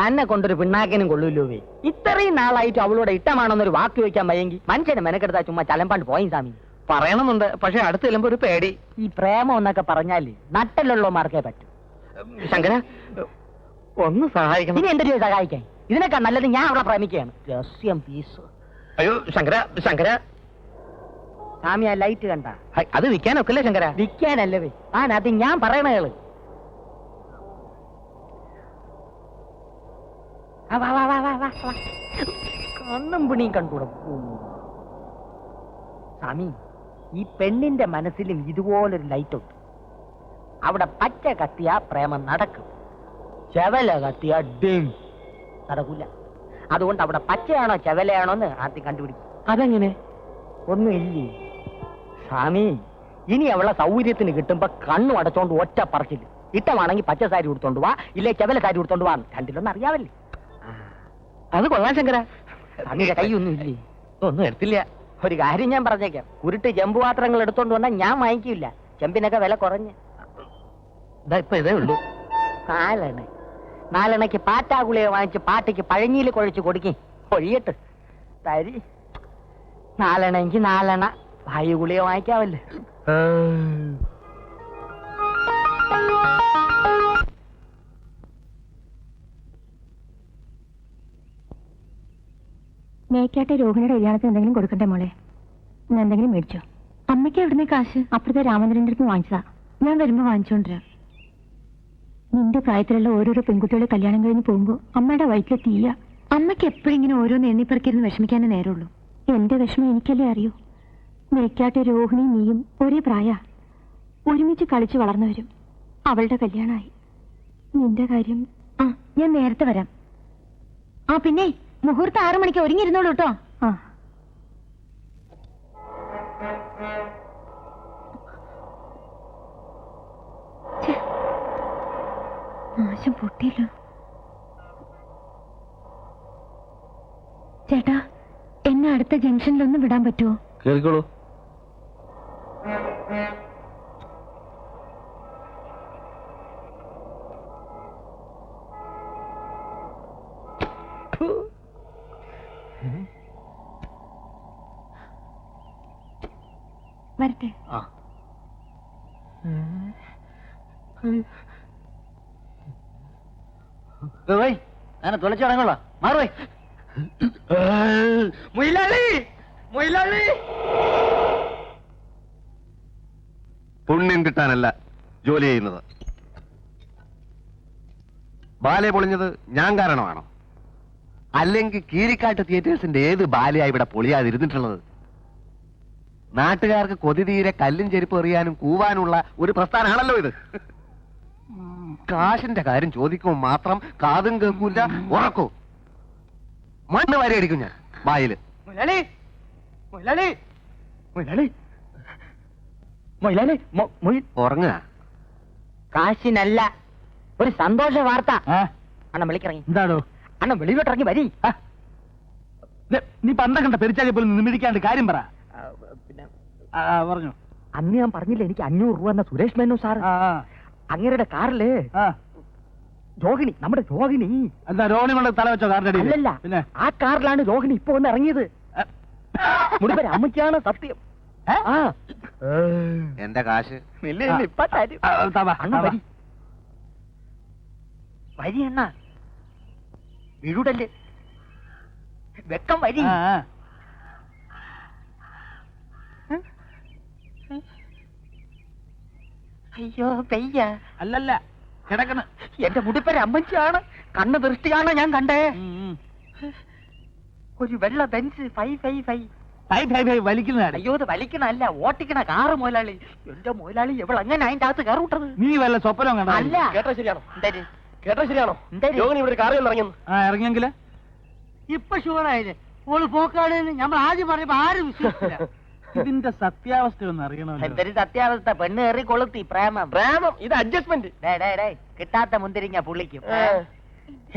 തന്നെ കൊണ്ടൊരു പിണ്ണാക്കനും കൊള്ളൂല്ലോ ഇത്രയും നാളായിട്ട് അവളോട് ഇഷ്ടമാണെന്നൊരു വാക്ക് വെക്കാൻ വയ്യെങ്കിൽ മനുഷ്യനെ മെനക്കെടുത്താ ചുമ്മാ ചലമ്പാണ്ട് പോയി സാമി പറയണമെന്നുണ്ട് പക്ഷെ അടുത്ത് ചെല്ലുമ്പോ ഒരു പേടി. ഈ പ്രേമം എന്നൊക്കെ പറഞ്ഞാൽ നട്ടലുള്ളമാർക്കേ പറ്റൂ. ശങ്കര ഒന്ന് സഹായിക്കണം. ഇനി എന്തൊരു സഹായിക്കാൻ? ഇതിനൊക്കെ നല്ലത് ഞാൻ അവളെ പ്രേമിക്കുകയാണ്. രഹസ്യം പീസ്. അയ്യോ ശങ്കര ശങ്കര. സ്വാമി ആ ലൈറ്റ് കണ്ട? അത് വിൽക്കാനൊക്കെ ശങ്കര? വിൽക്കാനല്ലേ ആ അത് ഞാൻ പറയണ കേൾ. ആ, വാ, വാ, വാ, വാ, വാ, വാ. കണ്ണും പിണിയും കണ്ടൂടെ സ്വാമി ഈ പെണ്ണിന്റെ മനസ്സിലും ഇതുപോലൊരു ലൈറ്റ് ഉണ്ട് അവിടെ പച്ച കത്തിയ പ്രേമം നടക്കും. ചെവല കത്തിയ ഡിം. നടക്കൂല. അതുകൊണ്ട് അവിടെ പച്ചയാണോ ചെവലയാണോ എന്ന് ആദ്യം കണ്ടുപിടിക്കും. അതെങ്ങനെ? ഒന്നുമില്ലേ സ്വാമി ഇനി അവളെ സൗകര്യത്തിന് കിട്ടുമ്പോ കണ്ണു അടച്ചോണ്ട് ഒറ്റ പറച്ചില്ല ഇട്ടമാണെങ്കിൽ പച്ച സാരി കൊടുത്തോണ്ട് വാ ഇല്ലേ ചെവല സാരി കൊടുത്തോണ്ട് വാ. രണ്ടിലൊന്നും അറിയാവല്ലേ? അത് കൊള്ളാം ശങ്കര. സ്വാമിയുടെ കൈയൊന്നും ഇല്ലേ ഒന്നും എടുത്തില്ല. ഒരു കാര്യം ഞാൻ പറഞ്ഞേക്കാം. ഉരുട്ട് ചെമ്പ് പാത്രങ്ങൾ എടുത്തോണ്ട് വന്നാൽ ഞാൻ വാങ്ങിക്കില്ല ചെമ്പിനൊക്കെ വില കുറഞ്ഞ്. ഇപ്പൊ ഇതേ ഉള്ളൂ. നാലെണ്ണ. നാലെണ്ണയ്ക്ക് പാറ്റാഗുളിക വാങ്ങിച്ച് പാറ്റയ്ക്ക് പഴഞ്ഞിയിൽ കുഴച്ച് കൊടുക്കി. കൊഴിയട്ട്. തരി. നാലെണ്ണയ്ക്ക് നാലെണ്ണ. വായു ഗുളിക വാങ്ങിക്കാവല്ലേ മേക്കാട്ടെ രോഹിണിയുടെ കല്യാണത്തിന് എന്തെങ്കിലും കൊടുക്കണ്ടേ മോളെ? ഞാൻ എന്തെങ്കിലും മേടിച്ചോ? അമ്മയ്ക്ക് എവിടുന്ന് കാശ്? അപ്പുറത്തെ രാമചന്ദ്രന്റെ അടുത്ത് വാങ്ങിച്ചതാ. ഞാൻ വരുമ്പോ വാങ്ങിച്ചോണ്ടിരാ. നിന്റെ പ്രായത്തിലുള്ള ഓരോരോ പെൺകുട്ടികളെ കല്യാണം കഴിഞ്ഞ് പോകുമ്പോ അമ്മയുടെ വയറ്റിലെ തീയ. അമ്മയ്ക്ക് എപ്പോഴും ഇങ്ങനെ ഓരോന്ന് എണ്ണിപ്പറക്കിരുന്ന് വിഷമിക്കാനേ നേരമുള്ളൂ. എന്റെ വിഷമം എനിക്കല്ലേ അറിയൂ? മേക്കാട്ടെ രോഹിണി നീയും ഒരേ പ്രായ. ഒരുമിച്ച് കളിച്ച് വളർന്നവരും അവളുടെ കല്യാണമായി നിന്റെ കാര്യം ആ ഞാൻ നേരത്തെ വരാം. ആ പിന്നെ? മുഹൂർത്തം ആറു മണിക്ക് ഒരുങ്ങിരുന്നോളൂ കേട്ടോ. നാശം പൊട്ടിയല്ലോ. ചേട്ടാ എന്നെ അടുത്ത ജംഗ്ഷനിലൊന്ന് വിടാൻ പറ്റുമോ കേറിക്കോളൂ വരട്ടെ ആ ഞാൻ തുളച്ചടങ്ങുള്ള മാറുവേ മുയിലാളി മൊയിലാളി. പുണ്യം കിട്ടാനല്ല ജോലി ചെയ്യുന്നത്. ബാലെ പൊളിഞ്ഞത് ഞാൻ കാരണമാണോ? അല്ലെങ്കിൽ കീരിക്കാട്ട് തിയേറ്റേഴ്സിന്റെ ഏത് ബാലയാ ഇവിടെ പൊളിയാതിരുന്നിട്ടുള്ളത്? നാട്ടുകാർക്ക് കൊതി തീരെ കല്ലും ചെരുപ്പ് എറിയാനും കൂവാനുള്ള ഒരു പ്രസ്ഥാനമാണല്ലോ ഇത്. കാശിന്റെ കാര്യം ചോദിക്കുമ്പോൾ മാത്രം കാതും കേൾക്കൂല ഉറക്കൂ? മണ്ണ് വാരി അടിക്കും ഞാൻ വായിൽ. ഉറങ്ങുക. കാശിനല്ല ഒരു സന്തോഷ വാർത്ത. അണ്ണൻ വിളിക്കിറങ്ങി. എന്താണോ അണ്ണൻ വെളിയിലോട്ടിറങ്ങി വരി. നീ പണ്ടം കണ്ട പെരിച്ചാലി പോലും നിമിടിക്കാണ്ട് കാര്യം പറ. പിന്നെ പറഞ്ഞു. അന്ന് ഞാൻ പറഞ്ഞില്ല എനിക്ക് അഞ്ഞൂറ് രൂപ എന്ന സുരേഷ് മേനു സാർ അങ്ങേരുടെ കാറിൽ ആ. രോഹിണി നമ്മുടെ രോഹിണി. എന്താ രോഹിണി കൊണ്ട് തല വെച്ചോ അല്ലല്ല പിന്നെ? ആ കാറിലാണ് രോഹിണി ഇപ്പൊ ഒന്ന് ഇറങ്ങിയത്. മുടിപ്പര അമ്മയ്ക്കാണ് സത്യം. ആ. എന്റെ കാശ്. വരി. അണ്ണ. വീടല്ലേ വെക്കം വരി ആ, ആ. അയ്യോ പെയ്യ. അല്ലല്ല കിടക്കണ. എന്റെ മുടിപ്പര അമ്മച്ചിയാണ്. കണ്ണ് ദൃഷ്ടിയാണ് ഞാൻ കണ്ടേ. ഒരു വെള്ള ബെഞ്ച് ഫൈ ഫൈ ഫൈ. ഹൈ, ഹൈ, ഹൈ, വലിക്കുന്നതാണ് അയ്യോ ഇത് വലിക്കണല്ല ഓട്ടിക്കണ കാറ് മുതലാളി. എന്റെ മുതലാളി എവൾ അങ്ങനെ അതിന്റെ അകത്ത് കയറി വിട്ടത് നീ വല്ല സ്വപ്നം കണ്ടോ? അല്ല. കേട്ടോ ശരിയാണോ? കേട്ടോ ശരിയാണോ? ഇവിടെ കാറിൽ ഇറങ്ങി ഇറങ്ങിയെങ്കിൽ? ഇപ്പൊ ഷുവറായില്ലേ ഓൾ പോക്കാണ് നമ്മൾ ആദ്യം പറഞ്ഞപ്പോ ആരും വിശ്വസിച്ചില്ല. ഇതിന്റെ സത്യാവസ്ഥ ഒന്ന് അറിയണമല്ലോ. എന്തൊരു സത്യാവസ്ഥ? പെണ്ണ് കയറി കൊളുത്തി പ്രേമം. പ്രേമം? ഇത് അഡ്ജസ്റ്റ്മെന്റ് ഡേ ഡേ ഡേ കിട്ടാത്ത മുന്തിരിങ്ങ പുള്ളിക്കും.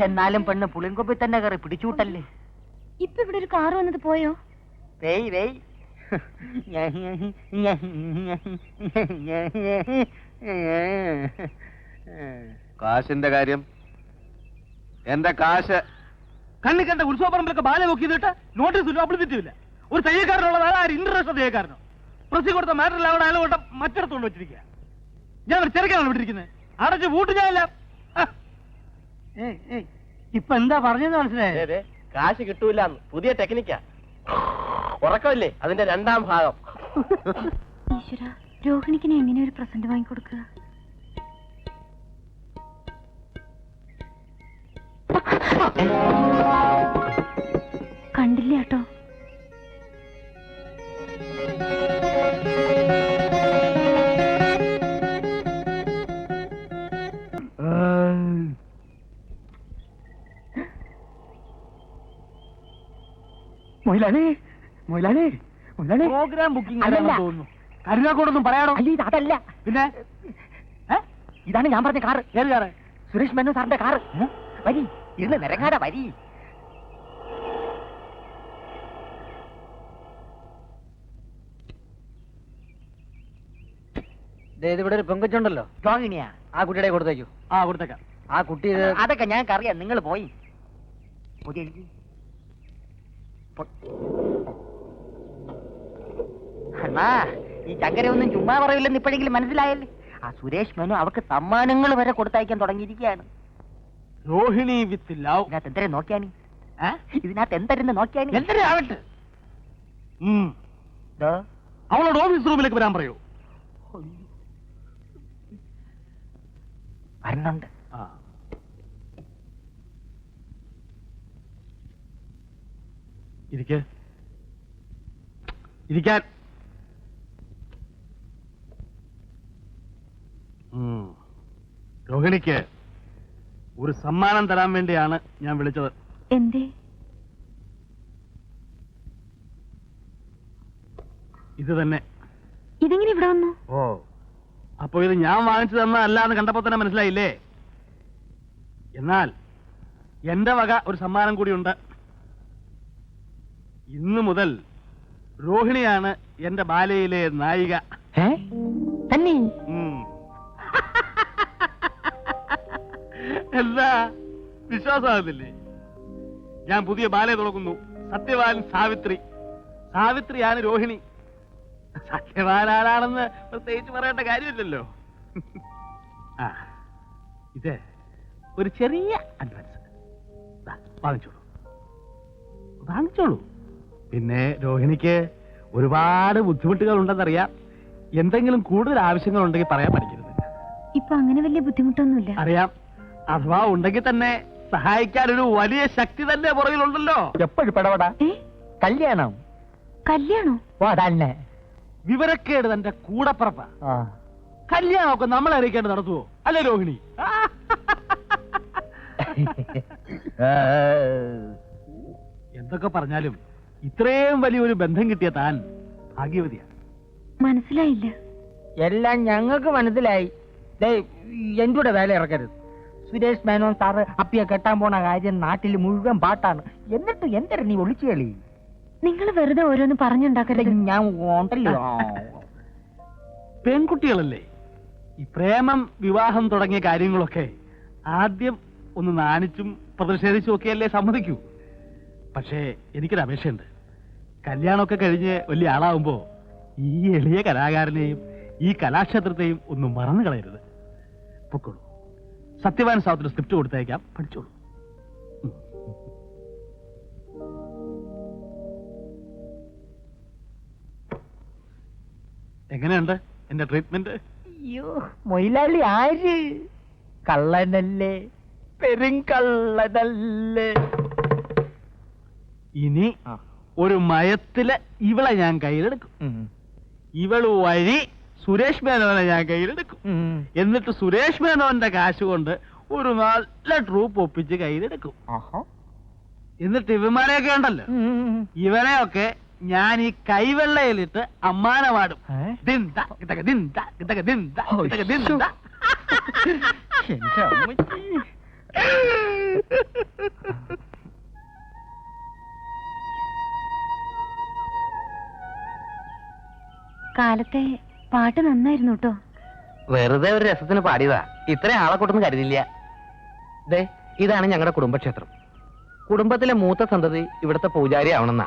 എന്നാലും പെണ്ണ് പുളിങ്കൊപ്പി തന്നെ കയറി പിടിച്ചൂട്ടല്ലേ? ഇപ്പൊ ഇവിടെ ഒരു കാറ് വന്നത് പോയോ? വേയ് വേയ്. കാശിന്റെ കാര്യം? എന്റെ കാശ്. കണ്ണിക്കണ്ട കണ്ട ഉത്സവ പറമ്പിലൊക്കെ ബാല നോക്കി നോട്ടീസ് ഇല്ല ഒരു തയ്യക്കാരനുള്ളത് ആരും? ഇന്റർനാഷണൽ തയ്യക്കാരനോ പ്രസി കൊടുത്ത മാറ്ററിൽ അവിടെ അയാളോട്ട് മറ്റിടത്തോണ്ട് വെച്ചിരിക്കുക ഞാൻ ഒരു ചെറുക്കാണ് വിട്ടിരിക്കുന്നത് അടച്ച് പൂട്ട് ഞാനില്ല. ഏയ് ഏയ്. ഇപ്പൊ എന്താ പറഞ്ഞെന്ന് മനസ്സിലായേ? ദേ, ദേ, കാശ് കിട്ടൂല പുതിയ ടെക്നിക്കാ. ഉറക്കമില്ലേ? അതിന്റെ രണ്ടാം ഭാഗം. ഈശ്വര രോഹിണിക്കിന് എങ്ങനെ ഒരു പ്രസന്റ് വാങ്ങിക്കൊടുക്കുക കണ്ടില്ല കേട്ടോ. മൊയിലാണേ മൊയിലാണേ മൊയിലാണേ പ്രോഗ്രാം ബുക്കിംഗ് അല്ലല്ല. തോന്നുന്നു. കരുനാക്കോടൊന്നും പറയാടോ? അല്ല ഇത് അതല്ല പിന്നെ? ഏ? ഇതാണ് ഞാൻ പറഞ്ഞ കാറ്. ഏത് കാറ്? സുരേഷ് മേനോൻ സാറിന്റെ കാറ്. വരി ഇരുന്ന് നിരങ്ങാതെ വരി. ഇവിടെ ഒരു പെങ്കൊച്ചുണ്ടല്ലോ. രോഹിണിയാ ആ കുട്ടിയുടെ കൊടുത്തേക്കു. ആ കൊടുത്തേക്കാം. ആ കുട്ടി ഇത് അതൊക്കെ ഞങ്ങൾക്ക് അറിയാം നിങ്ങൾ പോയി. പുതിയ അണ്ണാ ഈ ചങ്കര ഒന്നും ചുമ്മാ പറയില്ലെന്ന് ഇപ്പോഴെങ്കിലും മനസ്സിലായല്ലേ? ആ സുരേഷ് മേനു അവർക്ക് സമ്മാനങ്ങൾ വരെ കൊടുത്തയക്കാൻ തുടങ്ങിയിരിക്കുകയാണ്. രോഹിണി വിത്ത് ലവ് ഇതിനകത്ത് എന്തരെ നോക്കിയാനി ഇതിനകത്ത് എന്തരെന്ന് നോക്കിയാനി എന്തിനാ ആവട്ടെ. അവളോട് ഓഫീസ് റൂമിലേക്ക് വരാൻ പറയൂ. വരുന്നുണ്ട്. ആ. ഇരിക്ക്. ഇരിക്കാൻ. ഉം. രോഹിണിക്ക് ഒരു സമ്മാനം തരാൻ വേണ്ടിയാണ് ഞാൻ വിളിച്ചത്. എന്തേ? ഇത് തന്നെ. ഇതെങ്ങനെ ഇവിടെ വന്നു? ഓ. അപ്പൊ ഇത് ഞാൻ വാങ്ങിച്ചു തന്നതല്ല എന്ന് കണ്ടപ്പോ തന്നെ മനസ്സിലായില്ലേ? എന്നാൽ എന്റെ വക ഒരു സമ്മാനം കൂടിയുണ്ട് ഇന്നു മുതൽ രോഹിണിയാണ് എന്റെ ബാലയിലെ നായിക. തന്നെ. എന്താ? വിശ്വാസമാകുന്നില്ലേ? ഞാൻ പുതിയ ബാലയെ തുടങ്ങുന്നു. സത്യവാൻ സാവിത്രി. സാവിത്രിയാണ് രോഹിണി. സത്യവാൻ ആരാണെന്ന് പ്രത്യേകിച്ച് പറയേണ്ട കാര്യമില്ലല്ലോ. ആ ഇത് ഒരു ചെറിയ അഡ്വാൻസ്. വാങ്ങിച്ചോളൂ. വാങ്ങിച്ചോളൂ. പിന്നെ രോഹിണിക്ക് ഒരുപാട് ബുദ്ധിമുട്ടുകൾ ഉണ്ടെന്നറിയാം എന്തെങ്കിലും കൂടുതൽ ആവശ്യങ്ങൾ ഉണ്ടെങ്കിൽ പറയാൻ പഠിക്കരുത്. ഇപ്പൊ അങ്ങനെ വലിയ ബുദ്ധിമുട്ടൊന്നുമില്ല. അറിയാം. അഥവാ ഉണ്ടെങ്കിൽ തന്നെ സഹായിക്കാൻ ഒരു വലിയ ശക്തി തന്നെ പുറകിലുണ്ടല്ലോ. എപ്പോഴും പെടപെടാ. ഏ? കല്യാണം. കല്യാണോ? ഓ അതന്നെ വിവരക്കേട് തന്റെ കൂടപ്പുറപ്പ. കല്യാണമൊക്കെ നമ്മൾ അറിയിക്കേണ്ട നടത്തുവോ? അല്ലേ രോഹിണി? എന്തൊക്കെ പറഞ്ഞാലും ഇത്രയും വലിയൊരു ബന്ധം കിട്ടിയ താൻ ഭാഗ്യവതിയാണ് മനസ്സിലായില്ല. എല്ലാം ഞങ്ങൾക്ക് മനസ്സിലായി. ദേ എന്റെ കൂടെ വേല ഇറക്കരുത്. സുരേഷ് മേനോൻ സാറ് അപ്പിയ കെട്ടാൻ പോണ കാര്യം നാട്ടിൽ മുഴുവൻ പാട്ടാണ്. എന്നിട്ട് എന്തര നീ ഒളിച്ചു കളി. നിങ്ങൾ വെറുതെ ഓരോന്ന് പറഞ്ഞുണ്ടാക്കരുത്. ഞാൻ ഉണ്ടല്ലോ പെൺകുട്ടികളല്ലേ? ഈ പ്രേമം വിവാഹം തുടങ്ങിയ കാര്യങ്ങളൊക്കെ ആദ്യം ഒന്ന് നാണിച്ചും പ്രതിഷേധിച്ചും ഒക്കെയല്ലേ സമ്മതിക്കൂ. പക്ഷേ എനിക്കൊരു അപേക്ഷയുണ്ട്. കല്യാണമൊക്കെ കഴിഞ്ഞ് വലിയ ആളാവുമ്പോ ഈ എളിയ കലാകാരനെയും ഈ കലാക്ഷേത്രത്തെയും ഒന്നും മറന്നു കളയരുത്. പൊക്കോളൂ. സത്യവാൻ സാവത്തിന് സ്ക്രിപ്റ്റ് കൊടുത്തേക്കാം പഠിച്ചോളൂ. എങ്ങനെയുണ്ട് എന്റെ ട്രീറ്റ്മെന്റ് അയ്യോ മൊയിലാളി ആര്? കള്ളനല്ലേ? പെരും കള്ളനല്ലേ ഇനി ഒരു മയത്തിൽ ഇവളെ ഞാൻ കയ്യിലെടുക്കും. ഇവൾ വഴി സുരേഷ് മേനോനെ ഞാൻ കയ്യിലെടുക്കും. എന്നിട്ട് സുരേഷ് മേനോന്റെ കാശ് കൊണ്ട് ഒരു നല്ല ട്രൂപ്പ് ഒപ്പിച്ച് കയ്യിലെടുക്കും. എന്നിട്ട് ഇവന്മാരെയൊക്കെ ഉണ്ടല്ലോ. ഇവരെയൊക്കെ ഞാൻ ഈ കൈവെള്ളയിലിട്ട് അമ്മാന പാടും കാലത്തെ പാട്ട് നന്നായിരുന്നു കേട്ടോ വെറുതെ ഒരു രസത്തിന് പാടിയതാ. ഇത്രയും ആളെ കൂട്ടൊന്നും കരുതില്ല ദേ ഇതാണ് ഞങ്ങളുടെ കുടുംബക്ഷേത്രം. കുടുംബത്തിലെ മൂത്ത സന്തതി ഇവിടുത്തെ പൂജാരി ആവണമെന്നാ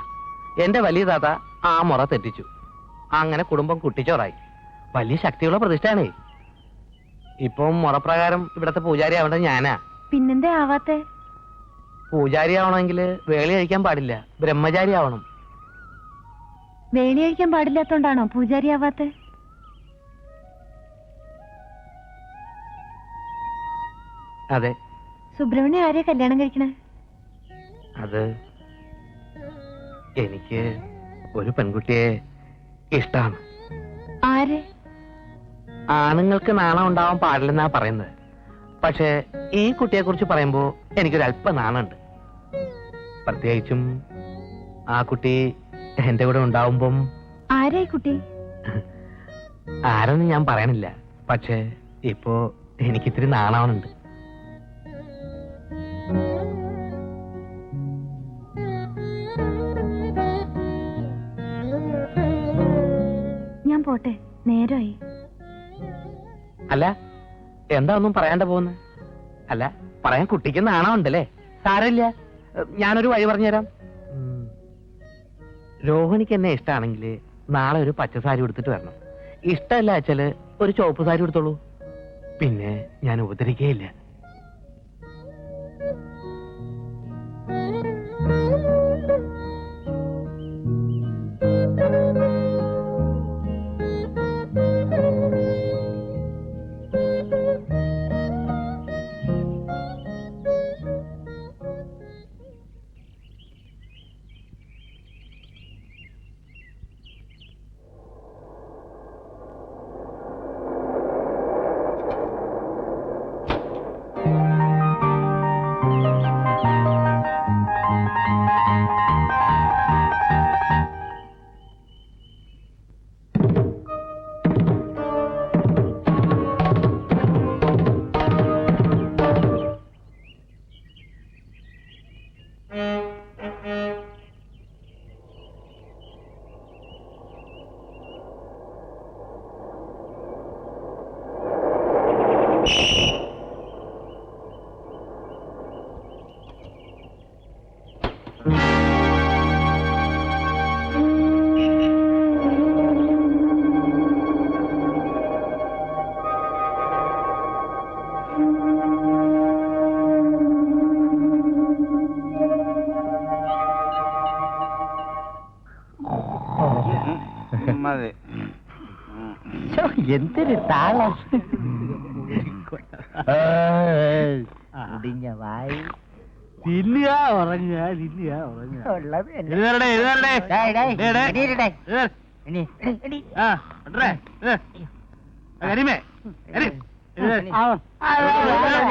എന്റെ വലിയ താത്ത ആ മുറ തെറ്റിച്ചു. അങ്ങനെ കുടുംബം കുട്ടിച്ചോറായി. വലിയ ശക്തിയുള്ള പ്രതിഷ്ഠയാണേ ഇപ്പം മുറപ്രകാരം ഇവിടത്തെ പൂജാരി ആവേണ്ടത് ഞാനാ. പിന്നെന്തേ ആവാത്തെ? പൂജാരി ആവണമെങ്കിൽ വേളി കഴിക്കാൻ പാടില്ല. ബ്രഹ്മചാരി ആവണം. വേണി കഴിക്കാൻ പാടില്ലാത്തോണ്ടാണോ പൂജാരി ആവാത്തെ അതെ. സുബ്രഹ്മണ്യ ആരെ കല്യാണം കഴിക്കണേ? അത് എനിക്ക് ഒരു പെൺകുട്ടിയെ ഇഷ്ടമാണ് ആര്? ആണുങ്ങൾക്ക് നാണം ഉണ്ടാവാൻ പാടില്ലെന്നാ പറയുന്നത്. പക്ഷേ ഈ കുട്ടിയെ കുറിച്ച് പറയുമ്പോ എനിക്കൊരു അല്പ നാണുണ്ട്. പ്രത്യേകിച്ചും ആ കുട്ടി എന്റെ കൂടെ ഉണ്ടാവുമ്പം ആരായി കുട്ടി? ആരെന്ന് ഞാൻ പറയണില്ല. പക്ഷെ ഇപ്പോ എനിക്കിത്തിരി നാണാവുന്നുണ്ട് ഞാൻ പോട്ടെ. നേരമായി അല്ല എന്താ ഒന്നും പറയാണ്ട പോകുന്നത് അല്ല പറയാൻ കുട്ടിക്ക് നാണമുണ്ടല്ലേ സാരമില്ല. ഞാനൊരു വഴി പറഞ്ഞുതരാം. രോഹിണിക്ക് എന്നെ ഇഷ്ടമാണെങ്കിൽ നാളെ ഒരു പച്ച സാരി എടുത്തിട്ട് വരണം. ഇഷ്ടമല്ല അച്ഛൽ ഒരു ചുവപ്പ് സാരി എടുത്തോളൂ പിന്നെ ഞാൻ ഉപദ്രവിക്കുകയില്ല.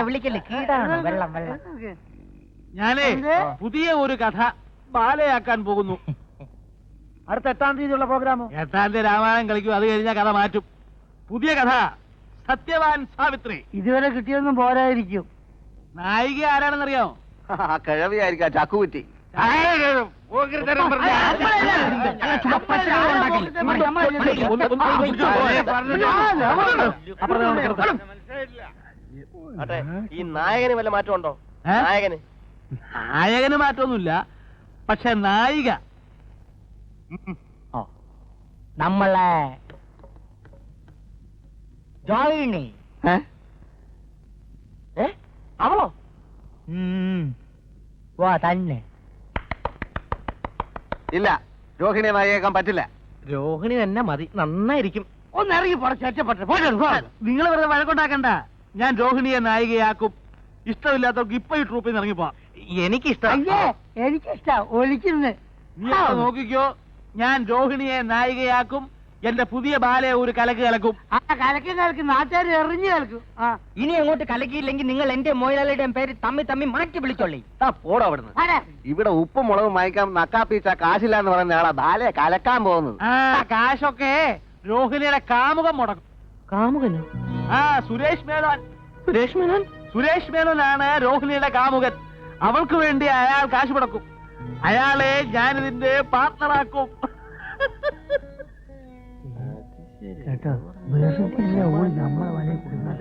വിളിക്കല്ലേ? കീടാണ്? വെള്ളം വെള്ളം. ഞാനേ? പുതിയ ഒരു കഥ ബാലയാക്കാൻ പോകുന്നു. അടുത്ത എട്ടാം തീയതിയുള്ള പ്രോഗ്രാമോ? എട്ടാം തീയതി രാമായണം കളിക്കും അത് കഴിഞ്ഞാൽ കഥ മാറ്റും. പുതിയ കഥ സത്യവാൻ സാവിത്രി. ഇതുവരെ കിട്ടിയൊന്നും പോരായിരിക്കും. നായിക ആരാണെന്നറിയാമോ? കിഴവിയായിരിക്കാം കിടത്താം. അതെ ഈ നായകന് വല്ല മാറ്റമുണ്ടോ? നായകന്. നായകന് മാറ്റമൊന്നുമില്ല. പക്ഷെ നായിക നമ്മളെ ജോയിനി ഏ? അവളോ? വാ തന്നെ. ഇല്ല രോഹിണി നായകേക്കാൻ പറ്റില്ല. രോഹിണി തന്നെ മതി നന്നായിരിക്കും. ഒന്ന് ഇറങ്ങി പോടെ ഒറ്റപ്പെട്ടെ പോട്ടെ നിങ്ങൾ വെറുതെ വഴക്കുണ്ടാക്കണ്ട. ഞാൻ രോഹിണിയെ നായികയാക്കും. ഇഷ്ടമില്ലാത്തവർക്ക് ഇപ്പൊ ഈ ട്രൂപ്പിൽ നിന്ന് ഇറങ്ങിപ്പോ എനിക്കിഷ്ടം. എനിക്കിഷ്ടാ. ഒളിക്കുന്നത് നീ നോക്കിക്കോ. ഞാൻ രോഹിണിയെ നായികയാക്കും. എന്റെ പുതിയ ബാലയെ ഒരു കലക്ക് കലക്കും. ആ കലക്കി കലക്കും നാട്ടുകാർ എറിഞ്ഞു കലക്കും. ആ. ഇനി അങ്ങോട്ട് കലക്കിയില്ലെങ്കിൽ നിങ്ങൾ എന്റെ മൊയിലാളിയുടെയും പേര് തമ്മി തമ്മി മാറ്റി വിളിച്ചോളി. ആ പോടാ അവിടുന്ന്. ആരെ? ഇവിടെ ഉപ്പും മുളകും വാങ്ങിക്കാൻ നക്കാപ്പീച്ച കാശില്ല എന്ന് പറയുന്ന ആളാ ബാലയെ കലക്കാൻ പോകുന്നത്. ആ കാശൊക്കെ രോഹിണിയുടെ കാമുകം മുടക്കും. കാമുകനോ? ആ സുരേഷ് മേനോൻ. സുരേഷ് മേനോൻ? സുരേഷ് മേനോനാണ് രോഹിണിയുടെ കാമുകൻ. അവൾക്ക് വേണ്ടി അയാൾ കാശ് മുടക്കും. അയാളെ ഞാനിതിന്റെ പാർട്ണറാക്കും. കേട്ടോ ഓടി നമ്മളെ വലയിൽ കുടുങ്ങാൻ